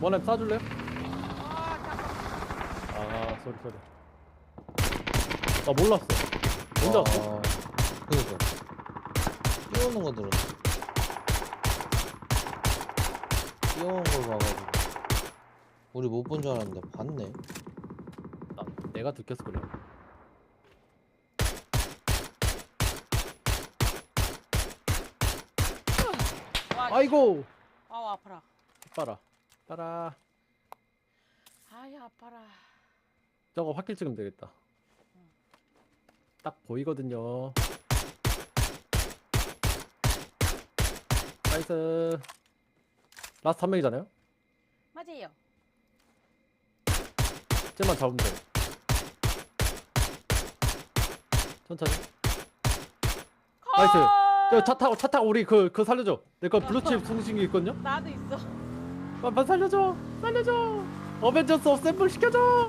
원래 쏴줄래요? 아 잠깐. 아 소리 소리 나 몰랐어 언제 왔어? 아, 그니까. 뛰어오는 거 들었어. 뛰어오는 걸 봐가지고. 우리 못 본 줄 알았는데 봤네. 나, 내가 들켰어 그래 와, 아이고 아우 아파라. 봐라 봐라 아이 아파라. 저거 확킬 찍으면 되겠다 딱 보이거든요 나이스 라스트 한 명이잖아요? 맞아요. 쟤만 잡으면 돼 천천히 나이스. 저 차 타고 차 타고 우리 그 그 살려줘 내 거 블루칩 송신기 있거든요? 나도 있어. 빨리 살려줘. 살려줘. 어벤져스 어셈블 시켜줘